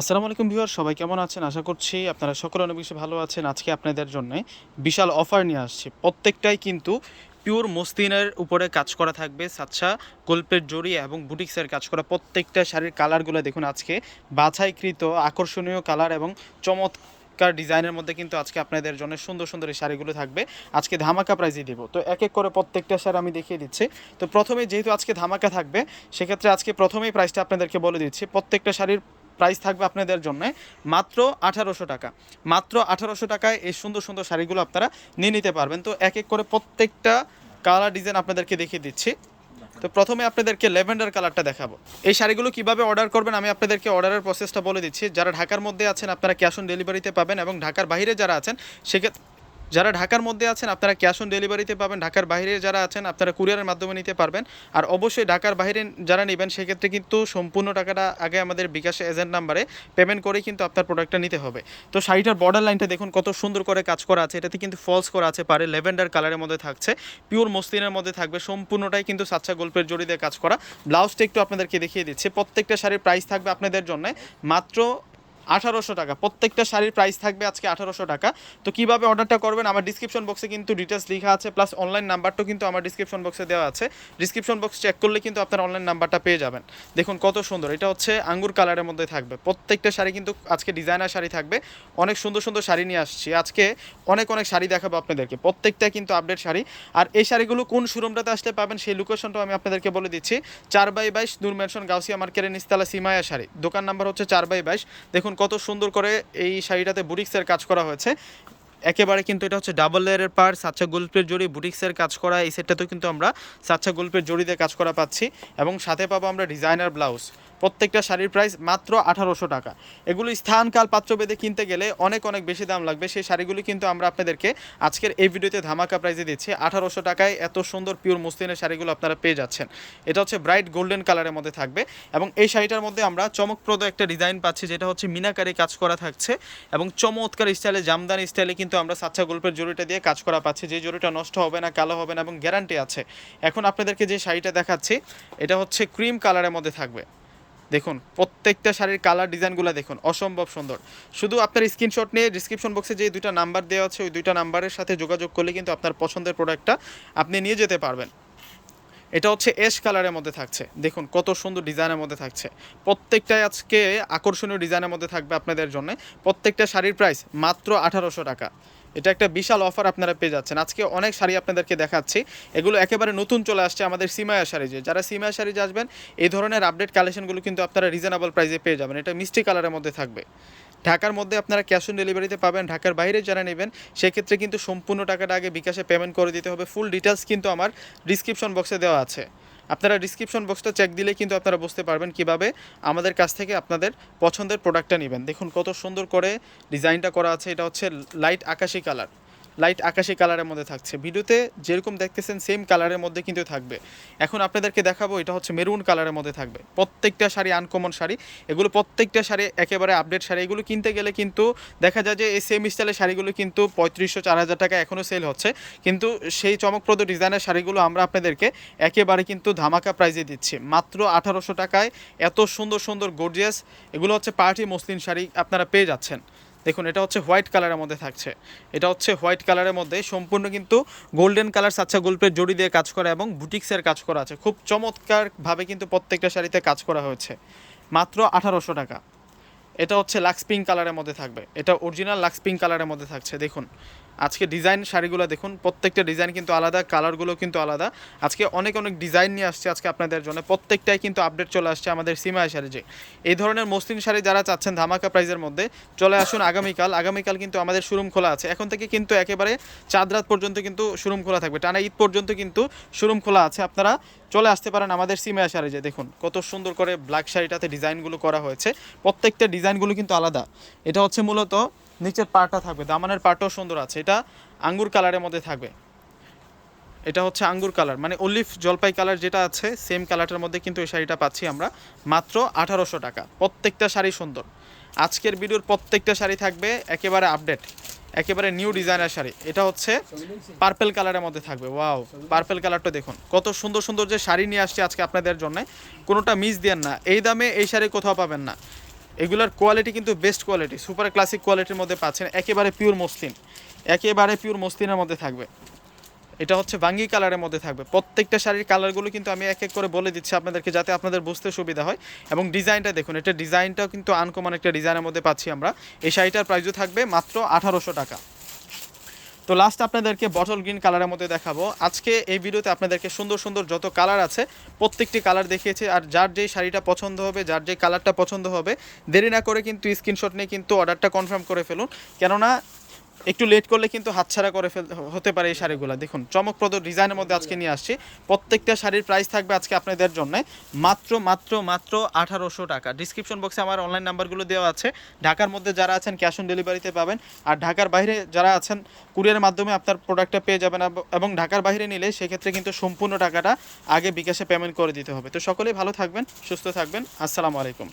আসসালামু আলাইকুম ভিউয়ার, সবাই কেমন আছেন? আশা করছি আপনারা সকলে অনেক বেশি ভালো আছেন। আজকে আপনাদের জন্য বিশাল অফার নিয়ে আসছে। প্রত্যেকটাই কিন্তু পিওর মসলিনের উপরে কাজ করা থাকবে। সাচ্ছা গল্পের জড়ি এবং বুটিক্সের কাজ করা প্রত্যেকটা শাড়ির কালারগুলো দেখুন আজকে। বাছাইকৃত, আকর্ষণীয় কালার এবং চমৎ চমৎকার ডিজাইনের মধ্যে কিন্তু আজকে আপনাদের জন্য সুন্দর সুন্দর এই শাড়িগুলো থাকবে। আজকে ধামাকা প্রাইজে দেবো। তো এক এক করে প্রত্যেকটা শাড়ি আমি দেখিয়ে দিচ্ছি। তো প্রথমে যেহেতু আজকে ধামাকা থাকবে, সেক্ষেত্রে আজকে প্রথমেই প্রাইসটা আপনাদেরকে বলে দিচ্ছি। প্রত্যেকটা শাড়ির প্রাইস থাকবে আপনাদের জন্য মাত্র আঠারোশো টাকা। মাত্র আঠারোশো টাকায় এই সুন্দর সুন্দর শাড়িগুলো আপনারা নিয়ে নিতে পারবেন। তো এক এক করে প্রত্যেকটা কালার ডিজাইন আপনাদেরকে দেখিয়ে দিচ্ছি। তো প্রথমে আপনাদেরকে ল্যাভেন্ডার কালারটা দেখাবো। এই শাড়িগুলো কীভাবে অর্ডার করবেন আমি আপনাদেরকে অর্ডারের প্রসেসটা বলে দিচ্ছি। যারা ঢাকার মধ্যে আছেন, আপনারা ক্যাশ অন ডেলিভারিতে পাবেন এবং ঢাকার বাইরে যারা আছেন, সেক্ষেত্রে যারা ঢাকার মধ্যে আছেন, আপনারা ক্যাশ অন ডেলিভারিতে পাবেন, ঢাকার বাইরে যারা আছেন, আপনারা কুরিয়ারের মাধ্যমে নিতে পারবেন। আর অবশ্যই ঢাকার বাইরে যারা নেবেন, সেক্ষেত্রে কিন্তু সম্পূর্ণ টাকাটা আগে আমাদের বিকাশে এজেন্ট নাম্বারে পেমেন্ট করেই কিন্তু আপনার প্রোডাক্টটা নিতে হবে। তো শাড়িটার বর্ডার লাইনটা দেখুন, কত সুন্দর করে কাজ করা আছে। এটাতে কিন্তু ফলস করা আছে, পারে লেভেন্ডার কালারের মধ্যে থাকছে পিওর মসলিনের মধ্যে থাকবে, সম্পূর্ণটাই কিন্তু সাচ্চা গল্পের জড়ি দিয়ে কাজ করা। ব্লাউজটা একটু আপনাদেরকে দেখিয়ে দিচ্ছে, প্রত্যেকটা শাড়ির প্রাইস থাকবে আপনাদের জন্য মাত্র আঠারোশো টাকা। প্রত্যেকটা শাড়ির প্রাইস থাকবে আজকে আঠারোশো টাকা। তো কীভাবে অর্ডারটা করবেন? আমার ডিসক্রিপশন বক্সে কিন্তু ডিটেলস লেখা আছে প্লাস অনলাইন নাম্বারটাও কিন্তু আমার ডিসক্রিপশন বক্সে দেওয়া আছে। ডিসক্রিপশন বক্স চেক করলে কিন্তু আপনার অনলাইন নাম্বারটা পেয়ে যাবেন। দেখুন কত সুন্দর। এটা হচ্ছে আঙ্গুর কালারের মধ্যে থাকবে। প্রত্যেকটা শাড়ি কিন্তু আজকে ডিজাইনার শাড়ি থাকবে। অনেক সুন্দর সুন্দর শাড়ি নিয়ে আসছি। আজকে অনেক অনেক শাড়ি দেখাবো আপনাদেরকে। প্রত্যেকটা কিন্তু আপডেট শাড়ি। আর এই শাড়িগুলো কোন শোরুমটাতে আসলে পাবেন সেই লোকেশনটাও আমি আপনাদেরকে বলে দিচ্ছি। চার বাই বাইশ নূর ম্যানশন গাউসিয়া মার্কেটের নিস্তালা সিমায়া শাড়ি। দোকান নাম্বার হচ্ছে চার বাই বাইশ। দেখুন কত সুন্দর করে এই শাড়িটাতে বুটিক্সের কাজ করা হয়েছে। একেবারে কিন্তু এটা হচ্ছে ডাবল লেয়ারের পার সাচ্চা গল্পের জড়ি, বুটিক্সের কাজ করা, এই সেটটাতেও কিন্তু আমরা সাচ্চা গল্পের জড়িতে কাজ করা পাচ্ছি। এবং সাথে পাবো আমরা ডিজাইনার ব্লাউজ প্রত্যেকটা শাড়ির প্রাইস মাত্র আঠারোশো টাকা। এগুলো স্থান কাল পাত্র বেঁধে কিনতে গেলে অনেক অনেক বেশি দাম লাগবে। সেই শাড়িগুলি কিন্তু আমরা আপনাদেরকে আজকের এই ভিডিওতে ধামাকা প্রাইজে দিচ্ছি। আঠারোশো টাকায় এত সুন্দর পিওর মুসলিনের শাড়িগুলো আপনারা পেয়ে যাচ্ছেন। এটা হচ্ছে ব্রাইট গোল্ডেন কালারের মধ্যে থাকবে এবং এই শাড়িটার মধ্যে আমরা চমকপ্রদ একটা ডিজাইন পাচ্ছি, যেটা হচ্ছে মিনাকারি কাজ করা থাকছে এবং চমৎকার স্টাইলে জামদানি স্টাইলে কিন্তু আমরা সাচ্চা গল্পের জড়িটা দিয়ে কাজ করা পাচ্ছি। যে জড়িটা নষ্ট হবে না, কালো হবে না এবং গ্যারান্টি আছে। এখন আপনাদেরকে যে শাড়িটা দেখাচ্ছি, এটা হচ্ছে ক্রিম কালারের মধ্যে থাকবে। দেখুন, প্রত্যেকটা শাড়ির কালার ডিজাইনগুলো দেখুন, অসম্ভব সুন্দর। শুধু আপনার স্ক্রিনশট নিয়ে ডিসক্রিপশন বক্সে যে দুইটা নাম্বার দেওয়া আছে, ওই দুইটা নাম্বারের সাথে যোগাযোগ করলে কিন্তু আপনার পছন্দের প্রোডাক্টটা আপনি নিয়ে যেতে পারবেন। এটা হচ্ছে এশ কালারের মধ্যে থাকছে। দেখুন, কত সুন্দর ডিজাইনের মধ্যে থাকছে। প্রত্যেকটাই আজকে আকর্ষণীয় ডিজাইনের মধ্যে থাকবে আপনাদের জন্য। প্রত্যেকটা শাড়ির প্রাইস মাত্র আঠারোশো টাকা। এটা একটা বিশাল অফার আপনারা পেয়ে যাচ্ছেন। আজকে অনেক শাড়ি আপনাদেরকে দেখাচ্ছি। এগুলো একেবারে নতুন চলে আসছে আমাদের সিমায়া শাড়ি যে। যারা সিমায়া শাড়ি আসবেন, এই ধরনের আপডেট কালেকশনগুলো কিন্তু আপনারা রিজনেবল প্রাইসে পেয়ে যাবেন। এটা মিষ্টি কালারের মধ্যে থাকবে। ঢাকার মধ্যে আপনারা ক্যাশ অন ডেলিভারিতে পাবেন। ঢাকার বাইরে যারা নেবেন, সেক্ষেত্রে কিন্তু সম্পূর্ণ টাকাটা আগে বিকাশে পেমেন্ট করে দিতে হবে। ফুল ডিটেলস কিন্তু আমার ডিসক্রিপশন বক্সে দেওয়া আছে। আপনারা ডিসক্রিপশন বক্সটা চেক দিলে কিন্তু আপনারা বুঝতে পারবেন কীভাবে আমাদের কাছ থেকে আপনাদের পছন্দের প্রোডাক্টটা নেবেন। দেখুন কত সুন্দর করে ডিজাইনটা করা আছে। এটা হচ্ছে লাইট আকাশি কালার লাইট আকাশি কালারের মধ্যে থাকছে। ভিডিওতে যেরকম দেখতেছেন সেম কালারের মধ্যে কিন্তু থাকবে। এখন আপনাদেরকে দেখাবো, এটা হচ্ছে মেরুন কালারের মধ্যে থাকবে। প্রত্যেকটা শাড়ি আনকমন শাড়ি। এগুলো প্রত্যেকটা শাড়ি একেবারে আপডেট শাড়ি। এগুলো কিনতে গেলে কিন্তু দেখা যায় যে এই সেম স্টাইলের শাড়িগুলো কিন্তু পঁয়ত্রিশশো, চার হাজার টাকা এখনও সেল হচ্ছে। কিন্তু সেই চমকপ্রদ ডিজাইনের শাড়িগুলো আমরা আপনাদেরকে একেবারে কিন্তু ধামাকা প্রাইজে দিচ্ছি। মাত্র আঠারোশো টাকায় এত সুন্দর সুন্দর গর্জিয়াস এগুলো হচ্ছে পার্টি মসলিন শাড়ি আপনারা পেয়ে যাচ্ছেন। দেখুন, এটা হচ্ছে হোয়াইট কালারের মধ্যে থাকছে। এটা হচ্ছে হোয়াইট কালারের মধ্যে সম্পূর্ণ কিন্তু গোল্ডেন কালার সাচ্চা গল্পের জড়ি দিয়ে কাজ করা এবং বুটিক্সের কাজ করা আছে। খুব চমৎকারভাবে কিন্তু প্রত্যেকটা শাড়িতে কাজ করা হয়েছে। মাত্র আঠারোশো টাকা। এটা হচ্ছে লাক্স পিঙ্ক কালারের মধ্যে থাকবে। এটা অরিজিনাল লাক্স পিঙ্ক কালারের মধ্যে থাকছে, দেখুন। আজকে ডিজাইন শাড়িগুলো দেখুন, প্রত্যেকটা ডিজাইন কিন্তু আলাদা কালারগুলো কিন্তু আলাদা। আজকে অনেক অনেক ডিজাইন নিয়ে আসছে আজকে আপনাদের জন্য। প্রত্যেকটাই কিন্তু আপডেট চলে আসছে আমাদের সিমাই শাড়ি যে। এই ধরনের মসলিন শাড়ি যারা চাচ্ছেন ধামাকা প্রাইজের মধ্যে, চলে আসুন আগামীকাল। আগামীকাল কিন্তু আমাদের শোরুম খোলা আছে। এখন থেকে কিন্তু একেবারে চাঁদ রাত পর্যন্ত কিন্তু শোরুম খোলা থাকবে। টানা ঈদ পর্যন্ত কিন্তু শোরুম খোলা আছে। আপনারা চলে আসতে পারেন আমাদের সিমায়া শাড়ি যে। দেখুন, কত সুন্দর করে ব্ল্যাক শাড়িটাতে ডিজাইনগুলো করা হয়েছে। প্রত্যেকটা ডিজাইনগুলো কিন্তু আলাদা। এটা হচ্ছে মূলত নিচের পাটটা থাকবে, দামানের পাটও সুন্দর আছে, এটা আঙ্গুর কালারের মধ্যে থাকবে। এটা হচ্ছে আঙ্গুর কালার মানে অলিভ জলপাই কালার যেটা আছে, সেম কালারটার মধ্যে কিন্তু এই শাড়িটা পাচ্ছি আমরা, মাত্র আঠারোশো টাকা। প্রত্যেকটা শাড়ি সুন্দর। আজকের ভিডিওর প্রত্যেকটা শাড়ি থাকবে একেবারে আপডেট, একেবারে নিউ ডিজাইনার শাড়ি। এটা হচ্ছে পার্পেল কালারের মধ্যে থাকবে, ওয়াও, পার্পেল কালারটা দেখুন। কত সুন্দর সুন্দর যে শাড়ি নিয়ে আসছে আজকে আপনাদের জন্য, কোনোটা মিস দেন না। এই দামে এই শাড়ি কোথাও পাবেন না। এগুলোর কোয়ালিটি কিন্তু বেস্ট কোয়ালিটি সুপার ক্লাসিক কোয়ালিটির মধ্যে পাচ্ছেন, একেবারে পিওর মসলিন একেবারে পিওর মসলিনের মধ্যে থাকবে। এটা হচ্ছে বাঙ্গি কালারের মধ্যে থাকবে। প্রত্যেকটা শাড়ির কালারগুলো কিন্তু আমি এক এক করে বলে দিচ্ছি আপনাদেরকে যাতে আপনাদের বুঝতে সুবিধা হয়। এবং ডিজাইনটা দেখুন, এটা ডিজাইনটাও কিন্তু আনকমন একটা ডিজাইনের মধ্যে পাচ্ছি আমরা। এই শাড়িটার প্রাইসও থাকবে মাত্র আঠারোশো টাকা। তো লাস্ট আপনাদেরকে বটল গ্রিন কালারের মধ্যে দেখাবো। আজকে এই ভিডিওতে আপনাদেরকে সুন্দর সুন্দর যত কালার আছে, প্রত্যেকটি কালার দেখিয়েছে, আর যার যেই শাড়িটা পছন্দ হবে, যার যেই কালারটা পছন্দ হবে, দেরি না করে কিন্তু স্ক্রিনশট নিয়ে কিন্তু অর্ডারটা কনফার্ম করে ফেলুন। কেননা একটু লেট করলে কিন্তু হাতছাড়া করে ফেল হতে পারে এই শাড়িগুলো। দেখুন, চমকপ্রদ ডিজাইনের মধ্যে আজকে নিয়ে আসছি। প্রত্যেকটা শাড়ির প্রাইস থাকবে আজকে আপনাদের জন্য। মাত্র মাত্র মাত্র আঠারোশো টাকা। ডিসক্রিপশন বক্সে আমার অনলাইন নাম্বারগুলো দেওয়া আছে। ঢাকার মধ্যে যারা আছেন ক্যাশ অন ডেলিভারিতে পাবেন। আর ঢাকার বাইরে যারা আছেন কুরিয়ারের মাধ্যমে আপনার প্রোডাক্টটা পেয়ে যাবেন। এবং ঢাকার বাইরে নিলে সেক্ষেত্রে কিন্তু সম্পূর্ণ টাকাটা আগে বিকাশে পেমেন্ট করে দিতে হবে। তো সকলেই ভালো থাকবেন, সুস্থ থাকবেন। আসসালামু আলাইকুম।